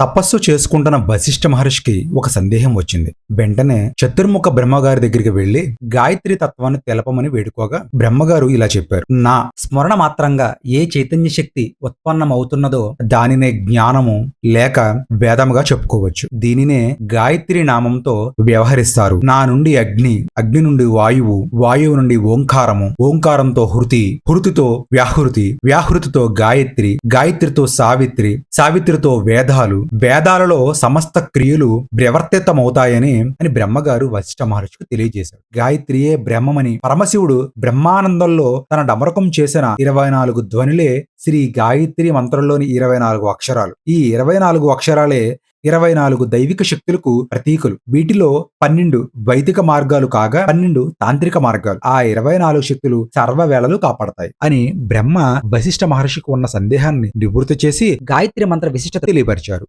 తపస్సు చేసుకుంటున్న వశిష్ఠ మహర్షికి ఒక సందేహం వచ్చింది. వెంటనే చతుర్ముఖ బ్రహ్మగారి దగ్గరికి వెళ్ళి గాయత్రి తత్వాన్ని తెలపమని వేడుకోగా బ్రహ్మగారు ఇలా చెప్పారు. నా స్మరణ మాత్రంగా ఏ చైతన్య శక్తి ఉత్పన్నమవుతున్నదో దానినే జ్ఞానము లేక వేదముగా చెప్పుకోవచ్చు. దీనినే గాయత్రి నామంతో వ్యవహరిస్తారు. నా నుండి అగ్ని అగ్ని నుండి వాయువు వాయువు నుండి ఓంకారము ఓంకారంతో హృతి హృతితో వ్యాహృతి వ్యాహృతితో గాయత్రి గాయత్రితో సావిత్రి సావిత్రితో వేదాలు వేదాలలో సమస్త క్రియలు ప్రవర్తితమవుతాయని అని బ్రహ్మగారు వశిష్ఠ మహర్షికి తెలియజేశాడు గాయత్రియే బ్రహ్మమని పరమశివుడు బ్రహ్మానందంలో తన డమరకం చేసిన ఇరవై నాలుగు ధ్వనులే శ్రీ గాయత్రి మంత్రంలోని ఇరవై నాలుగు అక్షరాలు. ఈ ఇరవై నాలుగు అక్షరాలే ఇరవై నాలుగు దైవిక శక్తులకు ప్రతీకలు. వీటిలో పన్నెండు వైదిక మార్గాలు కాగా పన్నెండు తాంత్రిక మార్గాలు. ఆ ఇరవై నాలుగు శక్తులు సర్వవేళలు కాపాడతాయి అని బ్రహ్మ వశిష్ఠ మహర్షికి ఉన్న సందేహాన్ని నివృత్తి చేసి గాయత్రి మంత్ర విశిష్టత తెలియపరిచారు.